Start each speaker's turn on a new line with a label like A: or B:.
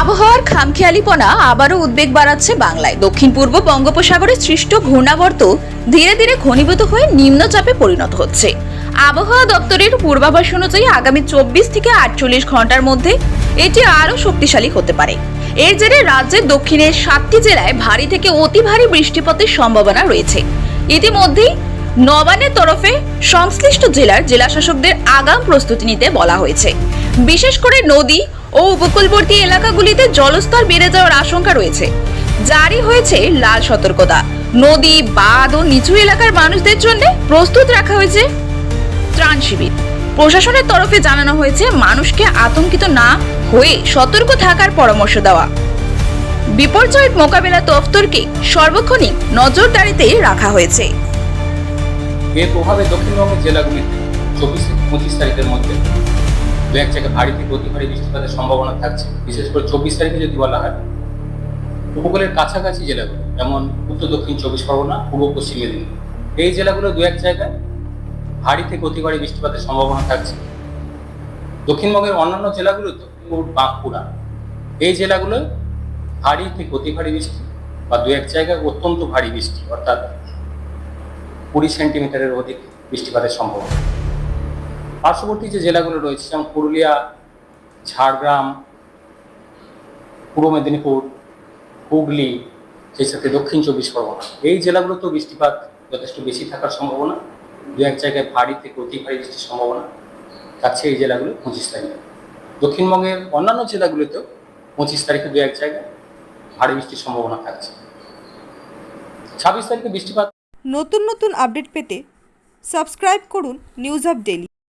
A: আবহাওয়ার খামখেয়ালিপনা আবারও উদ্বেগ বাড়াচ্ছে বাংলায়। দক্ষিণ পূর্ব বঙ্গোপসাগরে সৃষ্ট ঘূর্ণাবর্ত ধীরে ধীরে ঘনীভূত হয়ে নিম্নচাপে পরিণত হচ্ছে। আবহাওয়া দপ্তরের পূর্বাভাস অনুযায়ী আগামী চব্বিশ থেকে আটচল্লিশ ঘণ্টার মধ্যে এটি আরও শক্তিশালী হতে পারে। এর জেরে রাজ্যের দক্ষিণের সাতটি জেলায় ভারী থেকে অতি ভারী বৃষ্টিপাতের সম্ভাবনা রয়েছে। ইতিমধ্যেই নবানের তরফে সংশ্লিষ্ট জেলার জেলাশাসকদের আগাম প্রস্তুতি নিতে বলা হয়েছে। বিশেষ করে নদী ও উপকূলবর্তী এলাকাগুলিতে জলস্তর বেড়ে যাওয়ার আশঙ্কা রয়েছে। জারি হয়েছে লাল সতর্কতা। নদী, বাঁধ ও নিচু এলাকার মানুষদের জন্য প্রস্তুত রাখা হয়েছে ত্রাণ শিবির। প্রশাসনের তরফে জানানো হয়েছে, মানুষকে আতঙ্কিত না হয়ে সতর্ক থাকার পরামর্শ দেওয়া। বিপর্যয়ের মোকাবেলা দফতরকে সর্বক্ষণিক নজরদারিতে রাখা হয়েছে।
B: এর প্রভাবে দক্ষিণবঙ্গের জেলাগুলিতে চব্বিশ থেকে পঁচিশ তারিখের মধ্যে দু এক জায়গায় ভারী থেকে অতি ভারী বৃষ্টিপাতের সম্ভাবনা থাকছে। বিশেষ করে চব্বিশ তারিখে যদি বলা হয়, উপকূলের কাছাকাছি জেলাগুলো, যেমন উত্তর, দক্ষিণ চব্বিশ পরগনা, পূর্ব, পশ্চিম মেদিনীপুর, এই জেলাগুলো দু এক জায়গায় ভারী থেকে অতি ভারী বৃষ্টিপাতের সম্ভাবনা থাকছে। দক্ষিণবঙ্গের অন্যান্য জেলাগুলোতে বাঁকুড়া, এই জেলাগুলো ভারী থেকে অতি ভারী বৃষ্টি বা দু এক জায়গায় অত্যন্ত ভারী বৃষ্টি, অর্থাৎ কুড়ি সেন্টিমিটারের অধিক বৃষ্টিপাতের সম্ভাবনা। পার্শ্ববর্তী যে জেলাগুলো রয়েছে, যেমন পুরুলিয়া, ঝাড়গ্রাম, পূর্ব মেদিনীপুর, হুগলি, সেই সাথে দক্ষিণ চব্বিশ পরগনা। এই জেলাগুলোতেও বৃষ্টিপাত যথেষ্ট বেশি থাকার সম্ভাবনা। দু এক জায়গায় ভারী থেকে অতি ভারী বৃষ্টির সম্ভাবনা। থাকছে এই জেলাগুলো পঁচিশ তারিখে। দক্ষিণবঙ্গের অন্যান্য জেলাগুলোতেও পঁচিশ তারিখে দু এক জায়গায় ভারী বৃষ্টির সম্ভাবনা থাকছে। ছাব্বিশ তারিখে বৃষ্টিপাত
C: নতুন নতুন আপডেট পেতে সাবস্ক্রাইব করুন নিউজ আপ ডেলি